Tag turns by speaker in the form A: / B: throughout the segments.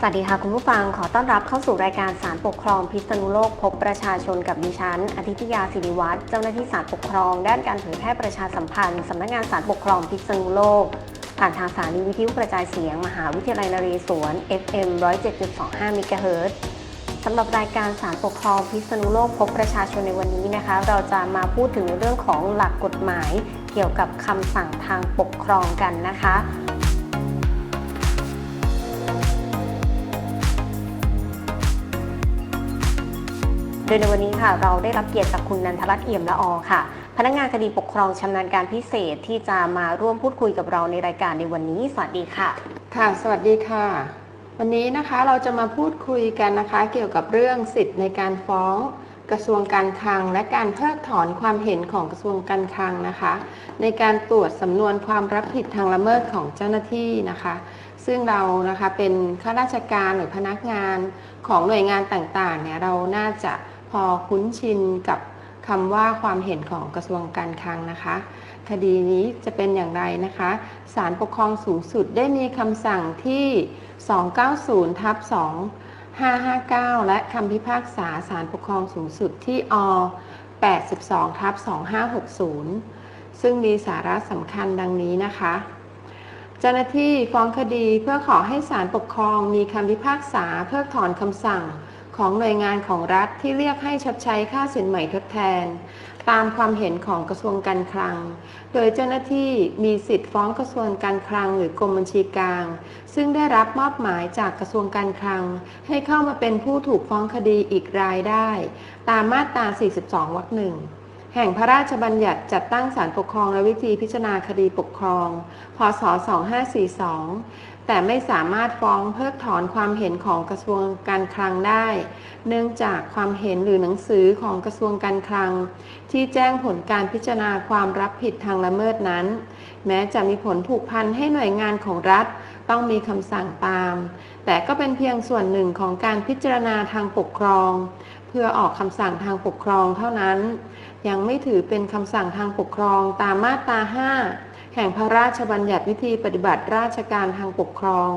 A: สวัสดีค่ะคุณผู้ฟังขอต้อนรับเข้าสู่รายการสารปกครองพิษณุโลกพบประชาชนกับดิฉันอธิตยาศิริวัตรเจ้าหน้าที่สารปกครอง ด้านการเผยแพร่ประชาสัมพันธ์สำนักงานสารปกครองพิษณุโลก ผ่านทางสถานีวิทยุกระจายเสียง มหาวิทยาลัยนเรศวร FM 107.25เมกะเฮิรตซ์สำหรับรายการสารปกครองพิษณุโลกพบประชาชนในวันนี้นะคะ เราจะมาพูดถึงเรื่องของหลักกฎหมาย เกี่ยวกับคำสั่งทางปกครองกันนะคะ โดยในวันนี้ค่ะเราได้รับเกียรติจากคุณนันทรัตน์เอี่ยมละออค่ะ พนักงานคดีปกครองชำนาญการพิเศษที่จะมาร่วมพูดคุยกับเราในรายการในวันนี้ สวัสดีค่ะ
B: ค่ะ สวัสดีค่ะ วันนี้นะคะเราจะมาพูดคุยกันนะคะ เกี่ยวกับเรื่องสิทธิ์ในการฟ้องกระทรวงการคลัง และการเพิกถอนความเห็นของกระทรวงการคลังนะคะ ในการตรวจสำนวนความรับผิดทางละเมิดของเจ้าหน้าที่นะคะ ซึ่งเรานะคะเป็นข้าราชการหรือพนักงานของหน่วยงานต่างๆเนี่ยเราน่าจะ พอคุ้นชินกับคำว่าความเห็นของกระทรวงการคลังนะคะ คดีนี้จะเป็นอย่างไรนะคะศาลปกครองสูงสุดได้มีคำสั่งที่ 290ทับ2559 และคำพิพากษาศาลปกครองสูงสุดที่อ82ทับ2560 ซึ่งมีสาระสำคัญดังนี้นะคะ เจ้าหน้าที่ฟ้องคดีเพื่อขอให้ศาลปกครองมีคำพิพากษาเพิกถอนคำสั่ง ของหน่วยงานของรัฐที่เรียกให้ชดใช้ค่าสินใหม่ทดแทน ตามความเห็นของกระทรวงการคลัง โดยเจ้าหน้าที่มีสิทธิ์ฟ้องกระทรวงการคลังหรือกรมบัญชีกลาง ซึ่งได้รับมอบหมายจากกระทรวงการคลัง ให้เข้ามาเป็นผู้ถูกฟ้องคดีอีกรายได้ ตามมาตรา 42 วรรคหนึ่งแห่งพระราชบัญญัติจัดตั้งศาลปกครองและวิธีพิจารณาคดีปกครอง พศ 2542 แต่ไม่สามารถฟ้องเพิกถอนความเห็นของกระทรวงการคลังได้ เนื่องจากความเห็นหรือหนังสือของกระทรวงการคลัง ที่แจ้งผลการพิจารณาความรับผิดทางละเมิดนั้น แม้จะมีผลผูกพันให้หน่วยงานของรัฐต้องมีคำสั่งตาม แต่ก็เป็นเพียงส่วนหนึ่งของการพิจารณาทางปกครอง เพื่อออกคำสั่งทางปกครองเท่านั้น ยังไม่ถือเป็นคำสั่งทางปกครองตามมาตรา 5 แห่งพระราชบัญญัติวิธีปฏิบัติราชการทางปกครอง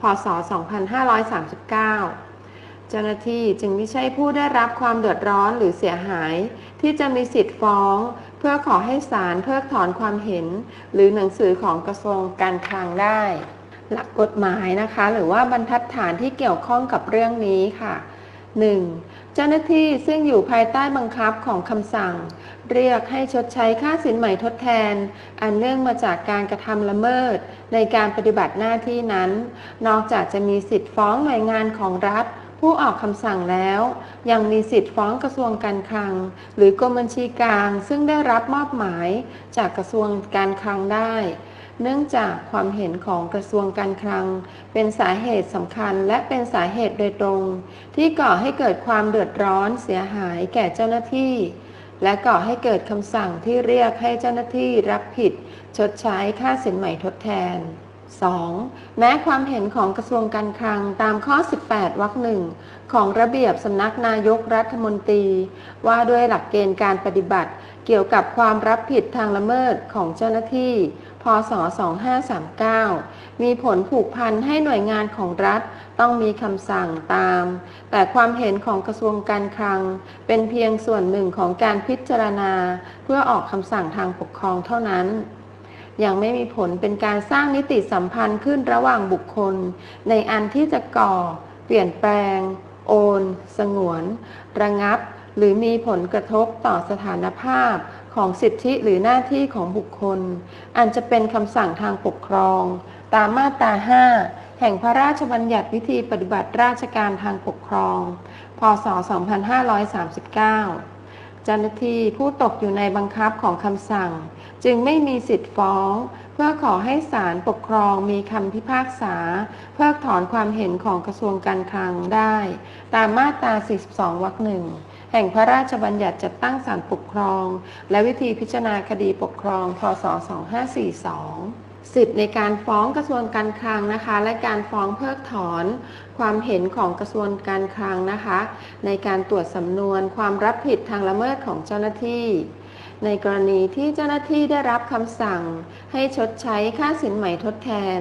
B: พศ 2539 เจ้าหน้าที่จึงไม่ใช่ผู้ได้รับความเดือดร้อนหรือเสียหาย ที่จะมีสิทธิ์ฟ้อง เพื่อขอให้ศาลเพิกถอนความเห็น หรือหนังสือของกระทรวงการคลังได้ หลักกฎหมายนะคะ หรือว่าบรรทัดฐานที่เกี่ยวข้องกับเรื่องนี้ค่ะ 1. เจ้าหน้าที่ซึ่งอยู่ภายใต้บังคับของคำสั่ง เรียกให้ชดใช้ค่าสินใหม่ทดแทน อันเนื่องมาจากการกระทำละเมิด ในการปฏิบัติหน้าที่นั้น นอกจากจะมีสิทธิ์ฟ้องหน่วยงานของรัฐ ผู้ออกคำสั่งแล้ว ยังมีสิทธิ์ฟ้องกระทรวงการคลัง หรือกรมบัญชีกลางซึ่งได้รับมอบหมายจากกระทรวงการคลังได้ เนื่องจากความเห็นของกระทรวงการคลัง เป็นสาเหตุสำคัญและเป็นสาเหตุโดยตรง ที่ก่อให้เกิดความเดือดร้อนเสียหายแก่เจ้าหน้าที่ และก่อให้เกิดคำสั่งที่เรียกให้เจ้าหน้าที่รับผิด ชดใช้ค่าสินใหม่ทดแทน 2. แม้ความเห็นของกระทรวงการคลังตามข้อ 18 วรรคหนึ่งของระเบียบสำนักนายกรัฐมนตรี ว่าด้วยหลักเกณฑ์การปฏิบัติ เกี่ยวกับความรับผิดทางละเมิดของเจ้าหน้าที่ พศ 2539 มีผลผูกพันให้หน่วยงานของรัฐต้องมีคำสั่งตาม แต่ความเห็นของกระทรวงการคลัง เป็นเพียงส่วนหนึ่งของการพิจารณา เพื่อออกคำสั่งทางปกครองเท่านั้นยังไม่มีผลเป็นการสร้างนิติสัมพันธ์ขึ้นระหว่างบุคคล ในอันที่จะก่อ เปลี่ยนแปลง โอน สงวน ระงับ หรือมีผลกระทบต่อสถานภาพ ของสิทธิหรือหน้าที่ของบุคคล อันจะเป็นคำสั่งทางปกครอง ตามมาตรา 5 แห่งพระราชบัญญัติวิธีปฏิบัติราชการทางปกครอง พศ 2539 เจ้าหน้าที่ผู้ตกอยู่ในบังคับของคำสั่ง จึงไม่มีสิทธิ์ฟ้อง เพื่อขอให้ศาลปกครองมีคำพิพากษา เพิกถอนความเห็นของกระทรวงการคลังได้ ตามมาตรา 42 วรรคหนึ่ง แห่งพระราชบัญญัติจัดตั้งศาลปกครอง และวิธีพิจารณาคดีปกครอง พศ 2542สิทธิ์ในการฟ้องกระทรวงการคลังนะคะ และการฟ้องเพิกถอน ความเห็นของกระทรวงการคลังนะคะ ในการตรวจสำนวนความรับผิดทางละเมิดของเจ้าหน้าที่ ในกรณีที่เจ้าหน้าที่ได้รับคำสั่ง ให้ชดใช้ค่าสินไหมทดแทน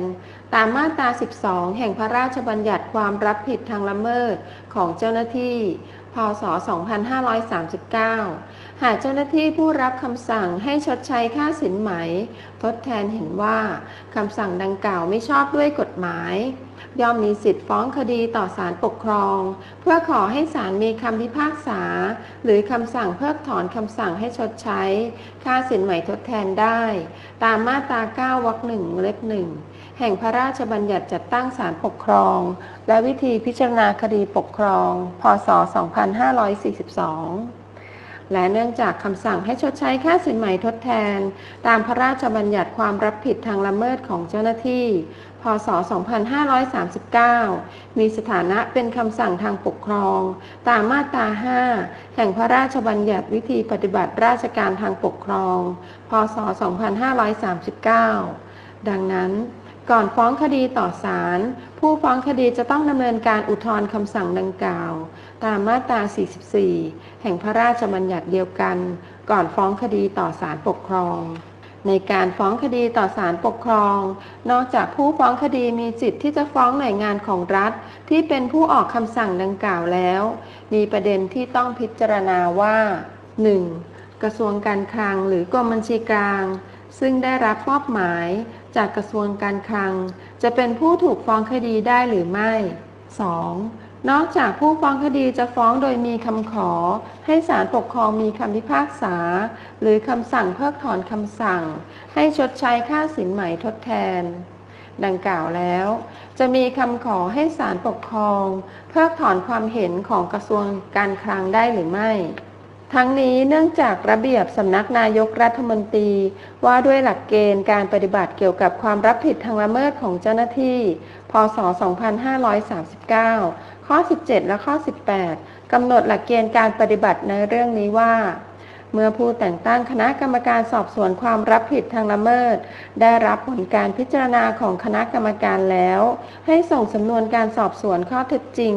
B: ตามมาตรา 12 แห่งพระราชบัญญัติความรับผิดทางละเมิดของเจ้าหน้าที่ พศ 2539 หากเจ้าหน้าที่ผู้รับคำสั่งให้ชดใช้ค่าสินไหม ทดแทนเห็นว่าคำสั่งดังกล่าวไม่ชอบด้วยกฎหมาย ย่อมมีสิทธิ์ฟ้องคดีต่อศาลปกครอง เพื่อขอให้ศาลมีคำพิพากษา หรือคำสั่งเพิกถอนคำสั่งให้ชดใช้ ค่าสินไหมทดแทนได้ ตามมาตรา 9 วรรคหนึ่งเล็บหนึ่ง แห่งพระราชบัญญัติจัดตั้งศาลปกครอง และวิธีพิจารณาคดีปกครอง พศ 2542 และเนื่องจากคำสั่งให้ชดใช้ค่าสินไหม่ทดแทน ตามพระราชบัญญัติความรับผิดทางละเมิดของเจ้าหน้าที่ พศ 2539 มีสถานะเป็นคำสั่งทางปกครอง ตามมาตรา 5 แห่งพระราชบัญญัติวิธีปฏิบัติราชการทางปกครอง พศ 2539 ดังนั้น ก่อนฟ้องคดีต่อศาลผู้ฟ้องคดีจะต้องดำเนินการอุทธรณ์คำสั่งดังกล่าว ตามมาตรา 44 แห่งพระราชบัญญัติเดียวกัน ก่อนฟ้องคดีต่อศาลปกครอง ในการฟ้องคดีต่อศาลปกครอง นอกจากผู้ฟ้องคดีมีสิทธิ์ที่จะฟ้องหน่วยงานของรัฐ ที่เป็นผู้ออกคำสั่งดังกล่าวแล้ว มีประเด็นที่ต้องพิจารณาว่า 1. กระทรวงการคลังหรือกรมบัญชีกลาง ซึ่งได้รับมอบหมาย จากกระทรวงการคลัง จะเป็นผู้ถูกฟ้องคดีได้หรือไม่ 2. นอกจากผู้ฟ้องคดีจะฟ้องโดยมีคำขอ ให้ศาลปกครองมีคำพิพากษา หรือคำสั่งเพิกถอนคำสั่ง ให้ชดใช้ค่าสินไหมทดแทน ดังกล่าวแล้ว จะมีคำขอให้ศาลปกครอง เพิกถอนความเห็นของกระทรวงการคลังได้หรือไม่ ทั้งนี้เนื่องจากระเบียบสำนักนายกรัฐมนตรี ว่าด้วยหลักเกณฑ์การปฏิบัติเกี่ยวกับความรับผิดทางละเมิดของเจ้าหน้าที่ พศ 2539 ข้อ 17 และข้อ 18 กำหนดหลักเกณฑ์การปฏิบัติในเรื่องนี้ว่า เมื่อผู้แต่งตั้งคณะกรรมการสอบสวนความรับผิดทางละเมิด ได้รับผลการพิจารณาของคณะกรรมการแล้ว ให้ส่งสำนวนการสอบสวนข้อเท็จจริง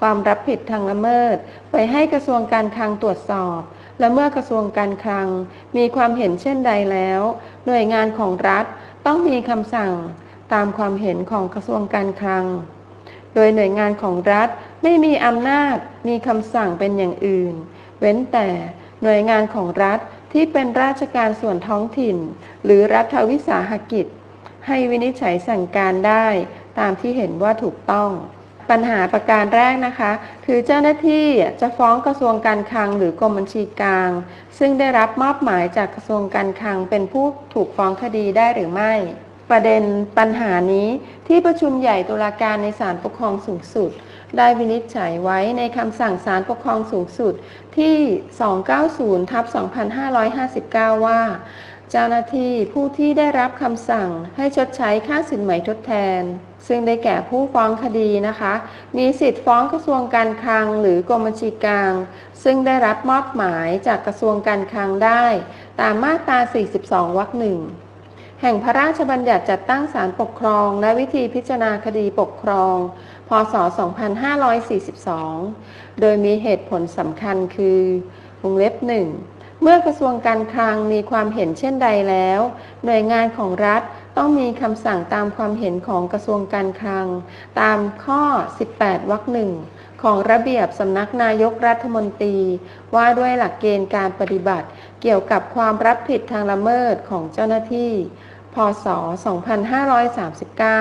B: ความรับผิดทางละเมิด ไปให้กระทรวงการคลังตรวจสอบ และเมื่อกระทรวงการคลัง มีความเห็นเช่นใดแล้ว หน่วยงานของรัฐต้องมีคำสั่งตามความเห็นของกระทรวงการคลัง โดยหน่วยงานของรัฐไม่มีอำนาจมีคำสั่งเป็นอย่างอื่น เว้นแต่ หน่วยงานของรัฐที่เป็นราชการส่วนท้องถิ่น หรือรัฐวิสาหกิจ ให้วินิจฉัยสั่งการได้ตามที่เห็นว่าถูกต้อง ปัญหาประการแรกนะคะ คือเจ้าหน้าที่จะฟ้องกระทรวงการคลังหรือกรมบัญชีกลาง ซึ่งได้รับมอบหมายจากกระทรวงการคลังเป็นผู้ถูกฟ้องคดีได้หรือไม่ ประเด็นปัญหานี้ที่ประชุมใหญ่ตุลาการในศาลปกครองสูงสุด ได้วินิจฉัยไว้ในคำสั่งศาลปกครองสูงสุดที่ 290ทับ2559 ว่า เจ้าหน้าที่ผู้ที่ได้รับคำสั่งให้ชดใช้ค่าสินไหมทดแทน ซึ่งได้แก่ผู้ฟ้องคดีนะคะ มีสิทธิ์ฟ้องกระทรวงการคลังหรือกรมบัญชีกลาง ซึ่งได้รับมอบหมายจากกระทรวงการคลังได้ ตามมาตรา 42 วรรคหนึ่ง แห่งพระราชบัญญัติจัดตั้งศาลปกครอง และวิธีพิจารณาคดีปกครอง พศ 2542 โดยมีเหตุผลสำคัญคือวงเล็บหนึ่งเมื่อกระทรวงการคลังมีความเห็นเช่นใดแล้ว หน่วยงานของรัฐต้องมีคำสั่งตามความเห็นของกระทรวงการคลัง ตามข้อ 18 วรรคหนึ่งของระเบียบสำนักนายกรัฐมนตรี ว่าด้วยหลักเกณฑ์การปฏิบัติ เกี่ยวกับความรับผิดทางละเมิดของเจ้าหน้าที่ พศ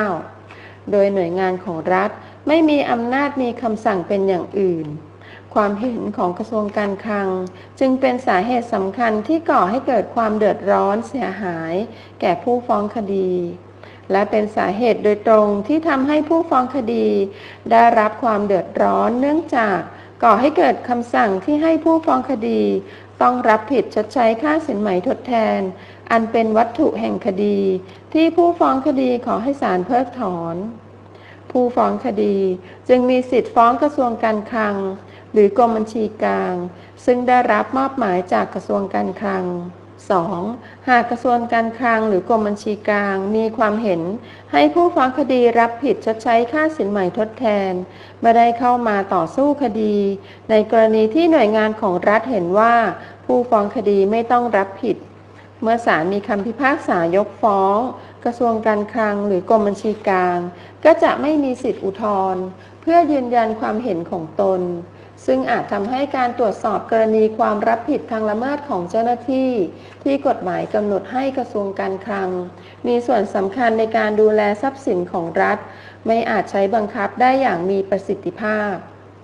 B: 2539 โดยหน่วยงานของรัฐไม่มีอำนาจมีคำสั่งเป็นอย่างอื่น ความเห็นของกระทรวงการคลัง จึงเป็นสาเหตุสำคัญที่ก่อให้เกิดความเดือดร้อนเสียหาย แก่ผู้ฟ้องคดี และเป็นสาเหตุโดยตรงที่ทำให้ผู้ฟ้องคดี ได้รับความเดือดร้อนเนื่องจากก่อให้เกิดคำสั่งที่ให้ผู้ฟ้องคดี ต้องรับผิดชดใช้ค่าสินไหมทดแทน อันเป็นวัตถุแห่งคดี ที่ผู้ฟ้องคดีขอให้ศาลเพิกถอน ผู้ฟ้องคดีจึงมีสิทธิ์ฟ้องกระทรวงการคลัง หรือกรมบัญชีกลาง ซึ่งได้รับมอบหมายจากกระทรวงการคลัง 2. หากกระทรวงการคลังหรือกรมบัญชีกลาง มีความเห็น ให้ผู้ฟ้องคดีรับผิดชดใช้ค่าสินไหม่ทดแทนไม่ได้เข้ามาต่อสู้คดี ในกรณีที่หน่วยงานของรัฐเห็นว่า ผู้ฟ้องคดีไม่ต้องรับผิด เมื่อศาลมีคำพิพากษายกฟ้อง กระทรวงการคลังหรือกรมบัญชีกลาง ก็จะไม่มีสิทธิอุทธรณ์เพื่อยืนยันความเห็นของตน ซึ่งอาจทำให้การตรวจสอบกรณีความรับผิดทางละเมิดของเจ้าหน้าที่ ที่กฎหมายกำหนดให้กระทรวงการคลัง มีส่วนสำคัญในการดูแลทรัพย์สินของรัฐ ไม่อาจใช้บังคับได้อย่างมีประสิทธิภาพ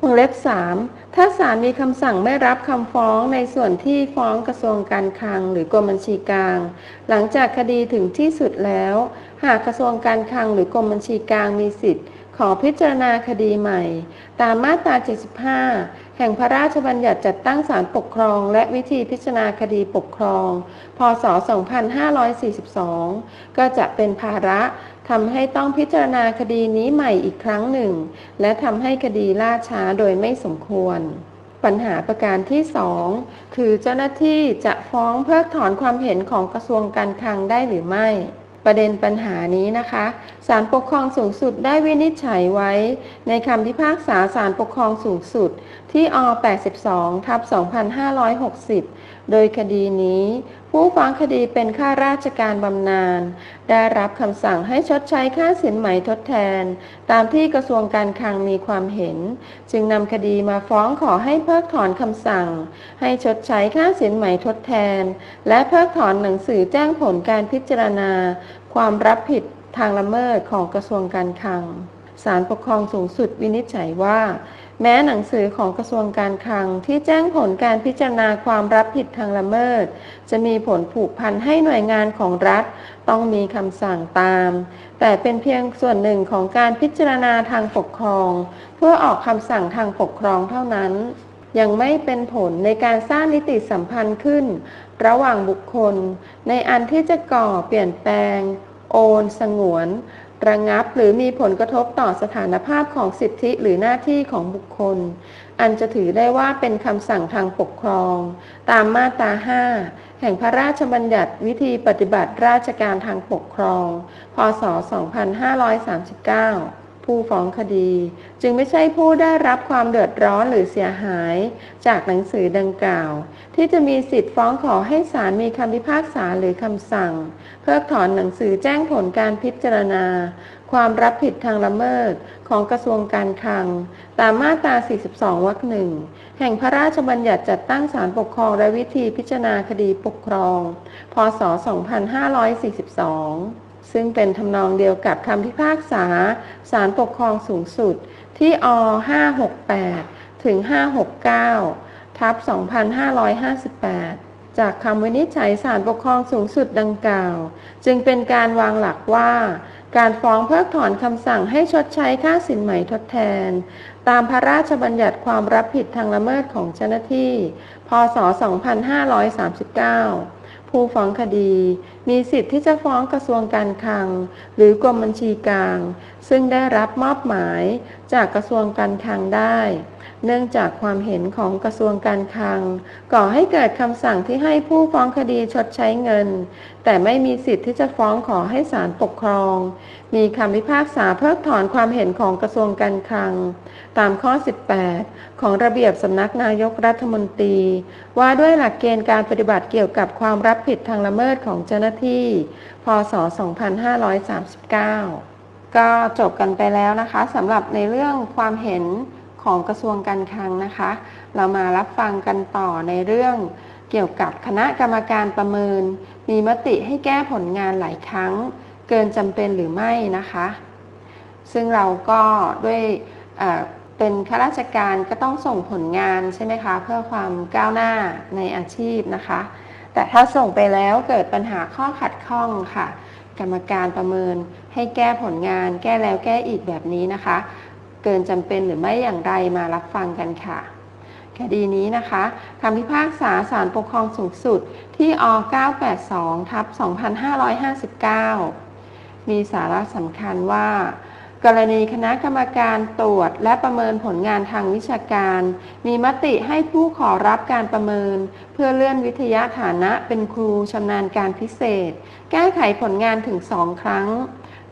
B: วงเล็บ 3 ถ้าศาลมีคำสั่งไม่รับคำฟ้องในส่วนที่ฟ้องกระทรวงการคลัง หรือกรมบัญชีกลาง หลังจากคดีถึงที่สุดแล้ว หากกระทรวงการคลังหรือกรมบัญชีกลางมีสิทธิ์ ขอพิจารณาคดีใหม่ ตามมาตรา 75 แห่งพระราชบัญญัติจัดตั้งศาลปกครอง และวิธีพิจารณาคดีปกครอง พศ 2542 ก็จะเป็นภาระทำให้ต้องพิจารณาคดีนี้ใหม่อีกครั้งหนึ่ง และทำให้คดีล่าช้าโดยไม่สมควร ปัญหาประการที่2คือเจ้าหน้าที่จะฟ้องเพิกถอนความเห็นของกระทรวงการคลังได้หรือไม่ ประเด็นปัญหานี้นะคะศาลปกครองสูงสุดได้วินิจฉัยไว้ ในคำพิพากษาศาลปกครองสูงสุดที่อ82ทับ2560 โดยคดีนี้ ผู้ฟ้องคดีเป็นข้าราชการบำนาญ ได้รับคำสั่งให้ชดใช้ค่าสินไหมทดแทน ตามที่กระทรวงการคลังมีความเห็น จึงนำคดีมาฟ้องขอให้เพิกถอนคำสั่ง ให้ชดใช้ค่าสินไหมทดแทน และเพิกถอนหนังสือแจ้งผลการพิจารณา ความรับผิดทางละเมิดของกระทรวงการคลังศาลปกครองสูงสุดวินิจฉัยว่า แม้หนังสือของกระทรวงการคลังที่แจ้งผลการพิจารณาความรับผิดทางละเมิด จะมีผลผูกพันให้หน่วยงานของรัฐ ต้องมีคำสั่งตาม แต่เป็นเพียงส่วนหนึ่งของการพิจารณาทางปกครอง เพื่อออกคำสั่งทางปกครองเท่านั้น ยังไม่เป็นผลในการสร้างนิติสัมพันธ์ขึ้น ระหว่างบุคคล ในอันที่จะก่อเปลี่ยนแปลง โอน สงวน ระงับหรือมีผลกระทบต่อสถานภาพของสิทธิหรือหน้าที่ของบุคคล อันจะถือได้ว่าเป็นคำสั่งทางปกครอง ตามมาตรา 5 แห่งพระราชบัญญัติวิธีปฏิบัติราชการทางปกครอง พศ 2539 ผู้ฟ้องคดี จึงไม่ใช่ผู้ได้รับความเดือดร้อนหรือเสียหาย จากหนังสือดังกล่าว ที่จะมีสิทธิ์ฟ้องขอให้ศาลมีคำพิพากษาหรือคำสั่ง เพิกถอนหนังสือแจ้งผลการพิจารณา ความรับผิดทางละเมิดของกระทรวงการคลัง ตามมาตรา 42 วรรคหนึ่งแห่งพระราชบัญญัติจัดตั้งศาลปกครองและวิธีพิจารณาคดีปกครอง พศ 2542 ซึ่งเป็นทำนองเดียวกับคำพิพากษาศาลปกครองสูงสุดที่อ568 ถึง 569 ทับ 2558 จากคำวินิจฉัยศาลปกครองสูงสุดดังกล่าว จึงเป็นการวางหลักว่า การฟ้องเพิกถอนคำสั่งให้ชดใช้ค่าสินไหม่ทดแทน ตามพระราชบัญญัติความรับผิดทางละเมิดของเจ้าหน้าที่ พศ 2539 ผู้ฟ้องคดี มีสิทธิ์ที่จะฟ้องกระทรวงการคลัง หรือกรมบัญชีกลาง ซึ่งได้รับมอบหมายจากกระทรวงการคลังได้ เนื่องจากความเห็นของกระทรวงการคลัง ก่อให้เกิดคำสั่งที่ให้ผู้ฟ้องคดีชดใช้เงิน แต่ไม่มีสิทธิ์ที่จะฟ้องขอให้ศาลปกครอง มีคำพิพากษาเพิกถอนความเห็นของกระทรวงการคลัง ตามข้อ 18 ของระเบียบสำนักนายกรัฐมนตรี ว่าด้วยหลักเกณฑ์การปฏิบัติเกี่ยวกับความรับผิดทางละเมิดของเจ้าหน้าที่พศ 2539 ก็จบกันไปแล้วนะคะสำหรับในเรื่องความเห็นของกระทรวงการคลังนะคะ เรามารับฟังกันต่อในเรื่องเกี่ยวกับคณะกรรมการประเมิน มีมติให้แก้ผลงานหลายครั้ง เกินจำเป็นหรือไม่นะคะ ซึ่งเราก็ด้วยเอ่อเป็นข้าราชการก็ต้องส่งผลงานใช่ไหมคะ เพื่อความก้าวหน้าในอาชีพนะคะ แต่ถ้าส่งไปแล้วเกิดปัญหาข้อขัดข้องค่ะ กรรมการประเมินให้แก้ผลงาน แก้แล้วแก้อีกแบบนี้นะคะ เกินจำเป็นหรือไม่อย่างไรมารับฟังกันค่ะ คดีนี้นะคะคำพิพากษาศาลปกครองสูงสุดที่อ982ทับ2559 มีสาระสำคัญว่า กรณีคณะกรรมการตรวจและประเมินผลงานทางวิชาการ มีมติให้ผู้ขอรับการประเมิน เพื่อเลื่อนวิทยาฐานะเป็นครูชำนาญการพิเศษ แก้ไขผลงานถึงสองครั้ง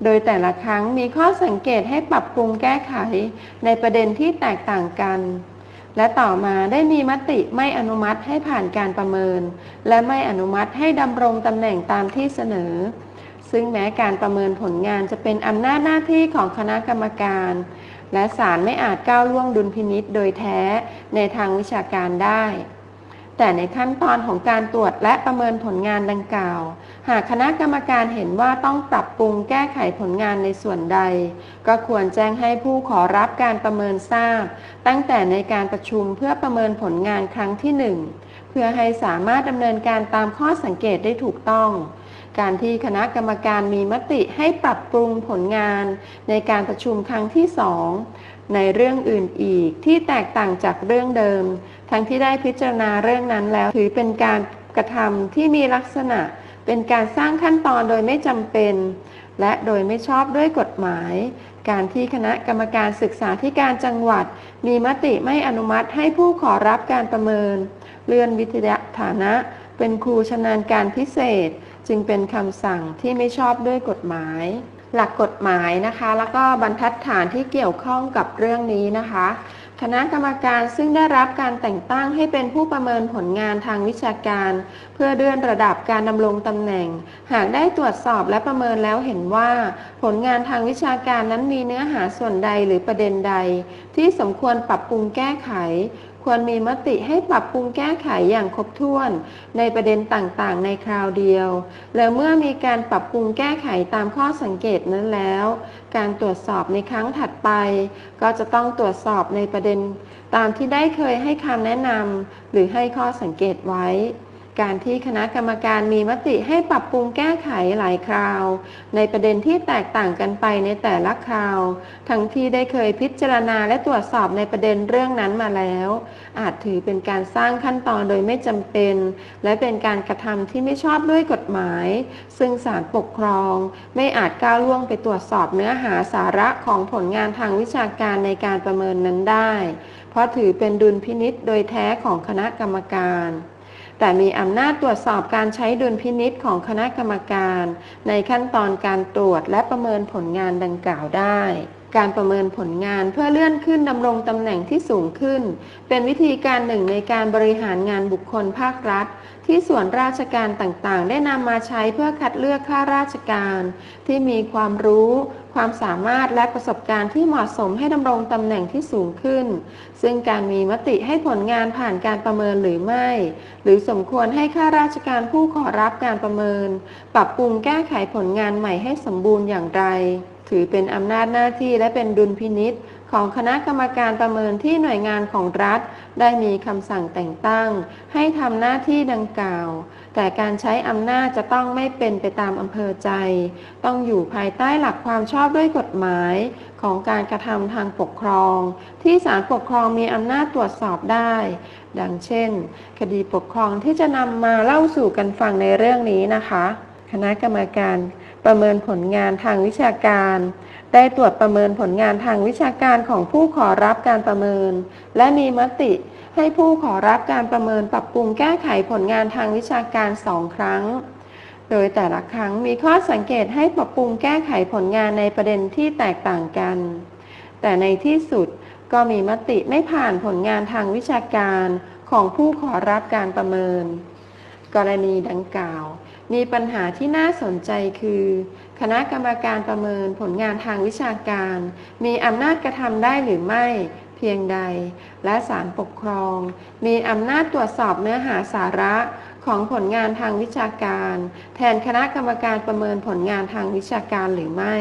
B: โดยแต่ละครั้งมีข้อสังเกตให้ปรับปรุงแก้ไขในประเด็นที่แตกต่างกัน และต่อมาได้มีมติไม่อนุมัติให้ผ่านการประเมิน และไม่อนุมัติให้ดำรงตำแหน่งตามที่เสนอ ซึ่งแม้การประเมินผลงานจะเป็นอำนาจหน้าที่ของคณะกรรมการ และศาลไม่อาจก้าวล่วงดุลพินิษโดยแท้ในทางวิชาการได้ แต่ในขั้นตอนของการตรวจและประเมินผลงานดังกล่าว หากคณะกรรมการเห็นว่าต้องปรับปรุงแก้ไขผลงานในส่วนใด ก็ควรแจ้งให้ผู้ขอรับการประเมินทราบ ตั้งแต่ในการประชุมเพื่อประเมินผลงานครั้งที่หนึ่งเพื่อให้สามารถดำเนินการตามข้อสังเกตได้ถูกต้อง การที่คณะกรรมการมีมติให้ปรับปรุงผลงานในการประชุมครั้งที่สองในเรื่องอื่นอีกที่แตกต่างจากเรื่องเดิม ทั้งที่ได้พิจารณาเรื่องนั้นแล้วถือเป็นการกระทำที่มีลักษณะ เป็นการสร้างขั้นตอนโดยไม่จำเป็น และโดยไม่ชอบด้วยกฎหมาย การที่คณะกรรมการศึกษาธิการจังหวัด มีมติไม่อนุมัติให้ผู้ขอรับการประเมิน เลื่อนวิทยาฐานะ เป็นครูชำนาญการพิเศษ จึงเป็นคำสั่งที่ไม่ชอบด้วยกฎหมาย หลักกฎหมายนะคะ แล้วก็บรรทัดฐานที่เกี่ยวข้องกับเรื่องนี้นะคะ คณะกรรมการซึ่งได้รับการแต่งตั้งให้เป็นผู้ประเมินผลงานทางวิชาการ เพื่อเลื่อนระดับการดำรงตำแหน่ง หากได้ตรวจสอบและประเมินแล้วเห็นว่า ผลงานทางวิชาการนั้นมีเนื้อหาส่วนใดหรือประเด็นใด ที่สมควรปรับปรุงแก้ไข ควรมีมติให้ปรับปรุงแก้ไขอย่างครบถ้วน ในประเด็นต่างๆ ในคราวเดียว และเมื่อมีการปรับปรุงแก้ไขตามข้อสังเกตนั้นแล้ว การตรวจสอบในครั้งถัดไป ก็จะต้องตรวจสอบในประเด็น ตามที่ได้เคยให้คำแนะนำหรือให้ข้อสังเกตไว้ การที่คณะกรรมการมีมติให้ปรับปรุงแก้ไขหลายคราว ในประเด็นที่แตกต่างกันไปในแต่ละคราว ทั้งที่ได้เคยพิจารณาและตรวจสอบในประเด็นเรื่องนั้นมาแล้ว อาจถือเป็นการสร้างขั้นตอนโดยไม่จำเป็น และเป็นการกระทำที่ไม่ชอบด้วยกฎหมาย ซึ่งศาลปกครอง ไม่อาจก้าวล่วงไปตรวจสอบเนื้อหาสาระของผลงานทางวิชาการในการประเมินนั้นได้ เพราะถือเป็นดุลพินิษโดยแท้ของคณะกรรมการ แต่มีอำนาจตรวจสอบการใช้ดุลพินิษของคณะกรรมการ ในขั้นตอนการตรวจและประเมินผลงานดังกล่าวได้ การประเมินผลงานเพื่อเลื่อนขึ้นดำรงตำแหน่งที่สูงขึ้น เป็นวิธีการหนึ่งในการบริหารงานบุคคลภาครัฐ ที่ส่วนราชการต่างๆ ได้นำมาใช้เพื่อคัดเลือกข้าราชการ ที่มีความรู้ ความสามารถและประสบการณ์ที่เหมาะสมให้ดำรงตำแหน่งที่สูงขึ้น ซึ่งการมีมติให้ผลงานผ่านการประเมินหรือไม่ หรือสมควรให้ข้าราชการผู้ขอรับการประเมิน ปรับปรุงแก้ไขผลงานใหม่ให้สมบูรณ์อย่างไร ถือเป็นอำนาจหน้าที่และเป็นดุลพินิษของคณะกรรมการประเมินที่หน่วยงานของรัฐ ได้มีคำสั่งแต่งตั้ง ให้ทำหน้าที่ดังกล่าว แต่การใช้อำนาจจะต้องไม่เป็นไปตามอำเภอใจ ต้องอยู่ภายใต้หลักความชอบด้วยกฎหมาย ของการกระทำทางปกครอง ที่ศาลปกครองมีอำนาจตรวจสอบได้ ดังเช่น คดีปกครองที่จะนำมาเล่าสู่กันฟังในเรื่องนี้นะคะ คณะกรรมการ ประเมินผลงานทางวิชาการ ได้ตรวจประเมินผลงานทางวิชาการของผู้ขอรับการประเมิน และมีมติให้ผู้ขอรับการประเมินปรับปรุงแก้ไขผลงานทางวิชาการสองครั้ง โดยแต่ละครั้งมีข้อสังเกตให้ปรับปรุงแก้ไขผลงานในประเด็นที่แตกต่างกัน แต่ในที่สุดก็มีมติไม่ผ่านผลงานทางวิชาการของผู้ขอรับการประเมิน กรณีดังกล่าว มีปัญหาที่น่าสนใจคือ คณะกรรมการประเมินผลงานทางวิชาการ มีอำนาจกระทำได้หรือไม่เพียงใด และศาลปกครอง มีอำนาจตรวจสอบเนื้อหาสาระของผลงานทางวิชาการ แทนคณะกรรมการประเมินผลงานทางวิชาการหรือไม่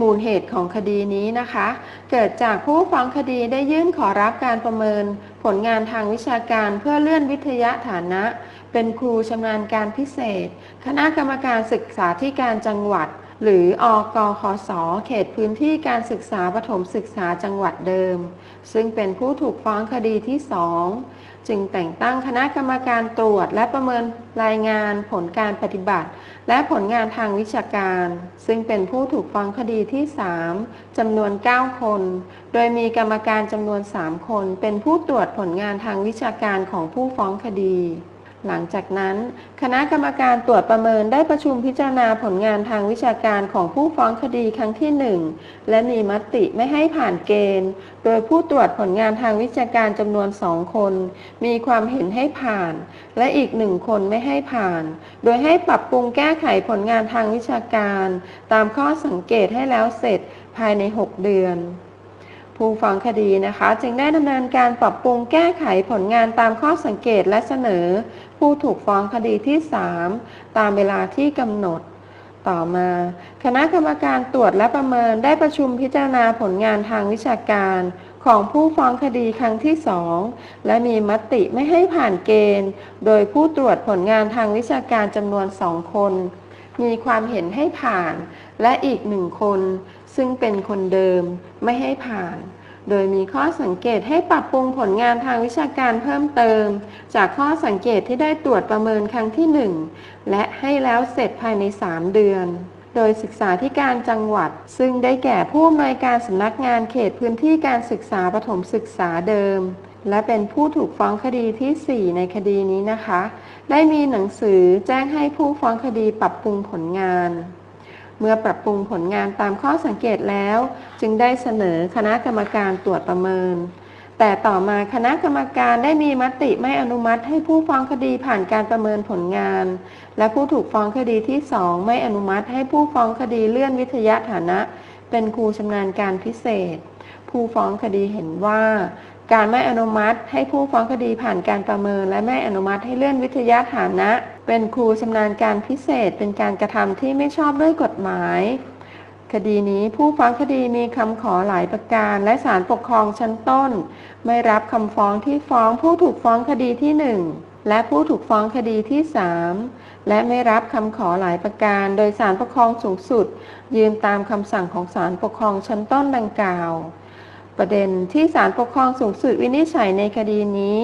B: มูลเหตุของคดีนี้นะคะ เกิดจากผู้ฟ้องคดีได้ยื่นขอรับการประเมิน ผลงานทางวิชาการเพื่อเลื่อนวิทยาฐานะ เป็นครูชำนาญการพิเศษ คณะกรรมการศึกษาธิการจังหวัด หรืออกคสเขตพื้นที่การศึกษาประถมศึกษาจังหวัดเดิม ซึ่งเป็นผู้ถูกฟ้องคดีที่สองจึงแต่งตั้งคณะกรรมการตรวจและประเมินรายงานผลการปฏิบัติ และผลงานทางวิชาการ ซึ่งเป็นผู้ถูกฟ้องคดีที่ 3จำนวน 9 คน โดยมีกรรมการจำนวน 3 คน เป็นผู้ตรวจผลงานทางวิชาการของผู้ฟ้องคดี หลังจากนั้น คณะกรรมการตรวจประเมินได้ประชุมพิจารณาผลงานทางวิชาการของผู้ฟ้องคดีครั้งที่ 1 และมีมติไม่ให้ผ่านเกณฑ์ โดยผู้ตรวจผลงานทางวิชาการจำนวนสองคน มีความเห็นให้ผ่าน และอีกหนึ่งคนไม่ให้ผ่าน โดยให้ปรับปรุงแก้ไขผลงานทางวิชาการ ตามข้อสังเกตให้แล้วเสร็จภายใน 6 เดือนผู้ฟ้องคดีนะคะ จึงได้ดำเนินการปรับปรุงแก้ไขผลงานตามข้อสังเกตและเสนอ ผู้ถูกฟ้องคดีที่ 3 ตามเวลาที่กำหนด ต่อมา คณะกรรมการตรวจและประเมินได้ประชุมพิจารณาผลงานทางวิชาการของผู้ฟ้องคดีครั้งที่ 2 และมีมติไม่ให้ผ่านเกณฑ์ โดยผู้ตรวจผลงานทางวิชาการจำนวนสองคน มีความเห็นให้ผ่าน และอีกหนึ่งคน ซึ่งเป็นคนเดิมไม่ให้ผ่าน โดยมีข้อสังเกตให้ปรับปรุงผลงานทางวิชาการเพิ่มเติม จากข้อสังเกตที่ได้ตรวจประเมินครั้งที่ 1 และให้แล้วเสร็จภายใน 3 เดือน โดยศึกษาธิการจังหวัด ซึ่งได้แก่ผู้อำนวยการสำนักงานเขตพื้นที่การศึกษาประถมศึกษาเดิม และเป็นผู้ถูกฟ้องคดีทีสี่ 4 ในคดีนี้นะคะ ได้มีหนังสือแจ้งให้ผู้ฟ้องคดีปรับปรุงผลงาน เมื่อปรับปรุงผลงานตามข้อสังเกตแล้ว จึงได้เสนอคณะกรรมการตรวจประเมิน แต่ต่อมาคณะกรรมการได้มีมติไม่อนุมัติให้ผู้ฟ้องคดีผ่านการประเมินผลงาน และผู้ถูกฟ้องคดีที่2ไม่อนุมัติให้ผู้ฟ้องคดีเลื่อนวิทยาฐานะ เป็นครูชำนาญการพิเศษ ผู้ฟ้องคดีเห็นว่า การไม่อนุมัติ ให้ผู้ฟ้องคดีผ่านการประเมิน และไม่อนุมัติให้เลื่อนวิทยาฐานะ เป็นครูชำนาญการพิเศษ เป็นการกระทำที่ไม่ชอบด้วยกฎหมาย คดีนี้ผู้ฟ้องคดีมีคำขอหลายประการ และศาลปกครองชั้นต้น ไม่รับคำฟ้องที่ฟ้องผู้ถูกฟ้องคดีที่ 1 และผู้ถูกฟ้องคดีที่ 3 และไม่รับคำขอหลายประการ โดยศาลปกครองสูงสุด ยืนตามคำสั่งของศาลปกครองชั้นต้นดังกล่าว ประเด็นที่ศาลปกครองสูงสุดวินิจฉัยในคดีนี้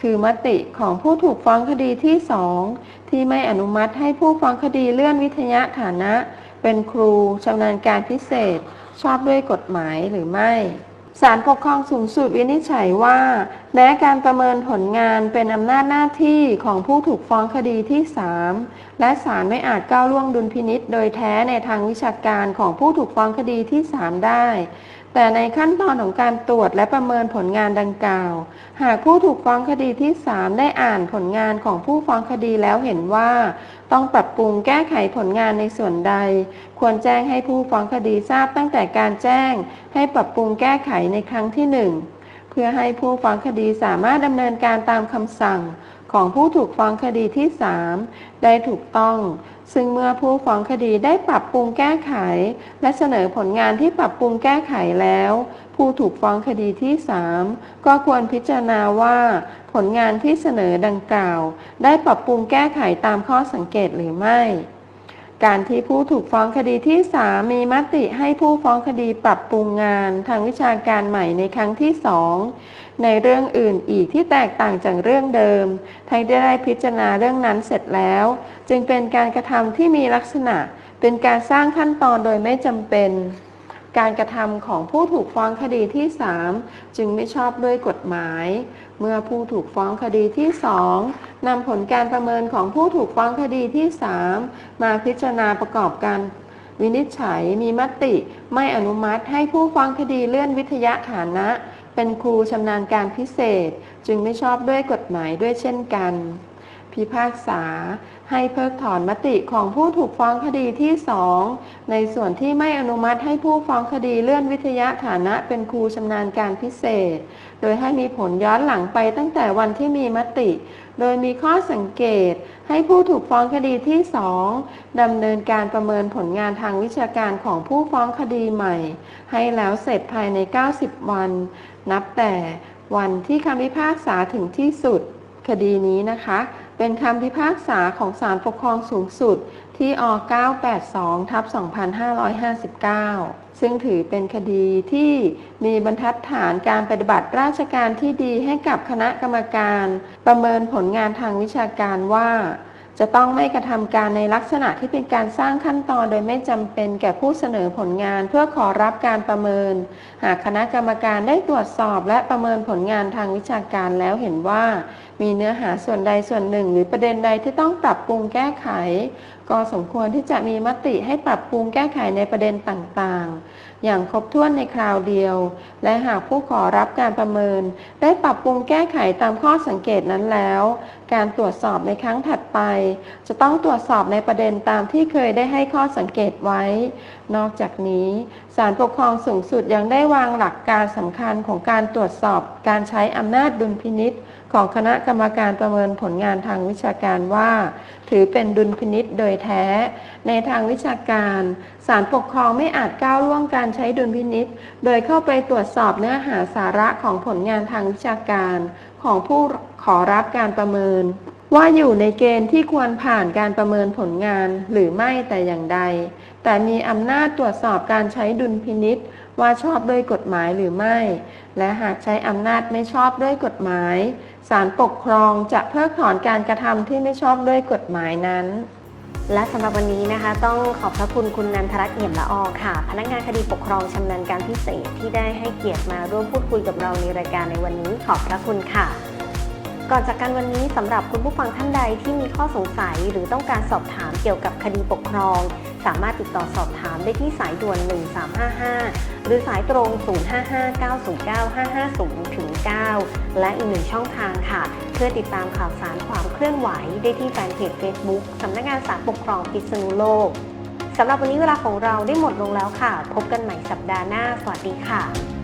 B: คือมติของผู้ถูกฟ้องคดีที่2ที่ไม่อนุมัติให้ผู้ฟ้องคดีเลื่อนวิทยาฐานะ เป็นครูชำนาญการพิเศษ ชอบด้วยกฎหมายหรือไม่ศาลปกครองสูงสุดวินิจฉัยว่า แม้การประเมินผลงานเป็นอำนาจหน้าที่ของผู้ถูกฟ้องคดีที่ 3 และศาลไม่อาจก้าวล่วงดุลพินิษโดยแท้ในทางวิชาการของผู้ถูกฟ้องคดีที่ 3 ได้ แต่ในขั้นตอนของการตรวจและประเมินผลงานดังกล่าว หากผู้ถูกฟ้องคดีที่ 3 ได้อ่านผลงานของผู้ฟ้องคดีแล้วเห็นว่า ต้องปรับปรุงแก้ไขผลงานในส่วนใด ควรแจ้งให้ผู้ฟ้องคดีทราบตั้งแต่การแจ้ง ให้ปรับปรุงแก้ไขในครั้งที่ 1 เพื่อให้ผู้ฟ้องคดีสามารถดำเนินการตามคำสั่ง ของผู้ถูกฟ้องคดีที่ 3 ได้ถูกต้อง ซึ่งเมื่อผู้ฟ้องคดีได้ปรับปรุงแก้ไข และเสนอผลงานที่ปรับปรุงแก้ไขแล้ว ผู้ถูกฟ้องคดีที่ 3 ก็ควรพิจารณาว่า ผลงานที่เสนอดังกล่าว ได้ปรับปรุงแก้ไขตามข้อสังเกตหรือไม่การที่ผู้ถูกฟ้องคดีที่ 3 มีมติให้ผู้ฟ้องคดีปรับปรุงงานทางวิชาการใหม่ในครั้งที่ 2 ในเรื่องอื่นอีกที่แตกต่างจากเรื่องเดิม ทั้งได้พิจารณาเรื่องนั้นเสร็จแล้ว จึงเป็นการกระทำที่มีลักษณะ เป็นการสร้างขั้นตอนโดยไม่จำเป็น การกระทำของผู้ถูกฟ้องคดีที่ 3 จึงไม่ชอบด้วยกฎหมาย เมื่อผู้ถูกฟ้องคดีที่ 2นำผลการประเมินของผู้ถูกฟ้องคดีที่ 3 มาพิจารณาประกอบกันวินิจฉัยมีมติไม่อนุมัติให้ผู้ฟ้องคดีเลื่อนวิทยาฐานะ เป็นครูชำนาญการพิเศษจึงไม่ชอบด้วยกฎหมายด้วยเช่นกัน พิพากษาให้เพิกถอนมติของผู้ถูกฟ้องคดีที่2ในส่วนที่ไม่อนุมัติให้ผู้ฟ้องคดีเลื่อนวิทยาฐานะเป็นครูชำนาญการพิเศษ โดยให้มีผลย้อนหลังไปตั้งแต่วันที่มีมติ โดยมีข้อสังเกตให้ผู้ถูกฟ้องคดีที่2ดำเนินการประเมินผลงานทางวิชาการของผู้ฟ้องคดีใหม่ ให้แล้วเสร็จภายใน 90 วัน นับแต่วันที่คำพิพากษาถึงที่สุด คดีนี้นะคะ เป็นคำพิพากษาของศาลปกครองสูงสุดที่อ982ทับ2559 ซึ่งถือเป็นคดีที่มีบรรทัดฐานการปฏิบัติราชการที่ดีให้กับคณะกรรมการ ประเมินผลงานทางวิชาการว่า จะต้องไม่กระทำการในลักษณะที่เป็นการสร้างขั้นตอนโดยไม่จำเป็นแก่ผู้เสนอผลงานเพื่อขอรับการประเมิน หากคณะกรรมการได้ตรวจสอบและประเมินผลงานทางวิชาการแล้วเห็นว่า มีเนื้อหาส่วนใดส่วนหนึ่ง หรือประเด็นใดที่ต้องปรับปรุงแก้ไข ก็สมควรที่จะมีมติให้ปรับปรุงแก้ไขในประเด็นต่างๆ อย่างครบถ้วนในคราวเดียว และหากผู้ขอรับการประเมิน ได้ปรับปรุงแก้ไขตามข้อสังเกตนั้นแล้ว การตรวจสอบในครั้งถัดไป จะต้องตรวจสอบในประเด็นตามที่เคยได้ให้ข้อสังเกตไว้ นอกจากนี้ศาลปกครองสูงสุดยังได้วางหลักการสำคัญของการตรวจสอบการใช้อำนาจดุลพินิษฐ์ ของคณะกรรมการประเมินผลงานทางวิชาการว่า ถือเป็นดุลพินิษโดยแท้ ในทางวิชาการศาลปกครองไม่อาจก้าวล่วงการใช้ดุลพินิษโดยเข้าไปตรวจสอบเนื้อหาสาระของผลงานทางวิชาการของผู้ขอรับการประเมิน ว่าอยู่ในเกณฑ์ที่ควรผ่านการประเมินผลงานหรือไม่แต่อย่างใด แต่มีอำนาจตรวจสอบการใช้ดุลพินิษว่าชอบด้วยกฎหมายหรือไม่ และหากใช้อำนาจไม่ชอบด้วยกฎหมาย ศาลปกครองจะเพิกถอนการกระทำที่ไม่ชอบด้วยกฎหมายนั้น
A: และสำหรับวันนี้นะคะ ต้องขอบพระคุณคุณนันทรัตน์เอี่ยมละออค่ะ พนักงานคดีปกครองชำนาญการพิเศษที่ได้ให้เกียรติมาร่วมพูดคุยกับเราในรายการในวันนี้ขอบพระคุณค่ะ ก่อนจากกันวันนี้สำหรับคุณผู้ฟังท่านใดที่มีข้อสงสัยหรือต้องการสอบถามเกี่ยวกับคดีปกครอง สามารถติดต่อสอบถามได้ที่สายด่วน 1355 หรือสายตรง 055-909-550ถึง9และอีกหนึ่งช่องทางค่ะ เพื่อติดตามข่าวสารความเคลื่อนไหวได้ที่แฟนเพจ Facebook สำนักงานสารปกครองพิษณุโลกสำหรับวันนี้เวลาของเราได้หมดลงแล้วค่ะ พบกันใหม่สัปดาห์หน้า สวัสดีค่ะ